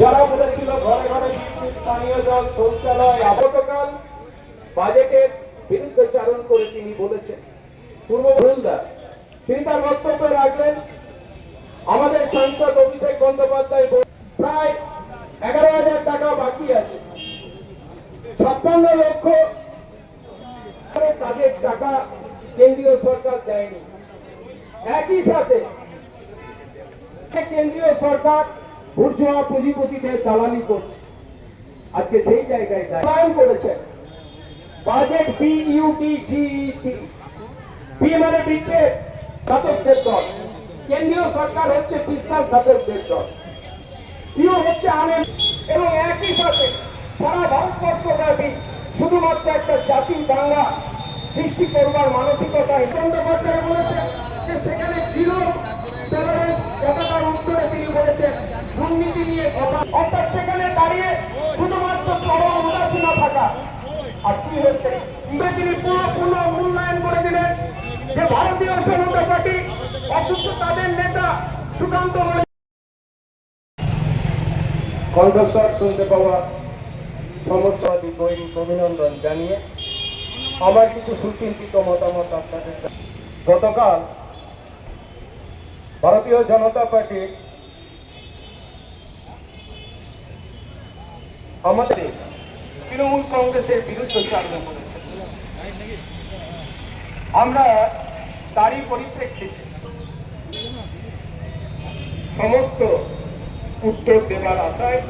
যারা বলেছিল ঘরে ঘরে স্থানীয় জল, শৌচালয় গতকাল বাজেটের বিরুদ্ধে চারণ করে তিনি বলেছেন। পূর্ব ভুলদার তিনি তার বক্তব্য রাখলেন। আমাদের সাংসদ অভিষেক বন্দ্যোপাধ্যায় প্রায় এগারো হাজার টাকা বাকি আছে। ছাপ্পান্ন লক্ষ তাদের টাকা কেন্দ্রীয় সরকার দেয়নি। একই সাথে, কেন্দ্রীয় সরকার বুর্জোয়া পুঁজিপতিদের দালালি করছে। আজকে সেই জায়গায় দাঁড়ায়ন করেছেন budget B U T G E T B মানে বৃত্তের ঘাতকদের দল। কেন্দ্রীয় সরকার হচ্ছে বিশ্বাস ঘাতকদের দল। ইউ হচ্ছে আনেন এবং একই সাথে সারা ভারতবর্ষব্যাপী শুধুমাত্র একটা জাতি বাংলা সৃষ্টি করবার মানসিকতা বন্দ্যোপাধ্যায় বলেছেন যে সেখানে জিরো টলারেন্স কথাটার উত্তরে তিনি বলেছেন দুর্নীতি নিয়ে কথা অর্থাৎ সেখানে দাঁড়িয়ে শুধুমাত্র চরম উদাসীনা থাকা আর কি হচ্ছে? তিনি পুরো পুনঃ মূল্যায়ন করে দিলেন যে ভারতীয় জনতা পার্টি অথচ তাদের নেতা সুকান্ত কণ্ঠস্বর শুনতে পাওয়া সমস্ত দৈনিক অভিনন্দন জানিয়ে আমার কিছু সুচিন্তিত মতামত আপনাদের গতকাল ভারতীয় জনতা পার্টি আমাদের তৃণমূল কংগ্রেসের বিরুদ্ধে চালনা করেছে। আমরা তারই পরিপ্রেক্ষিতে সমস্ত উত্তর দেবার আশায়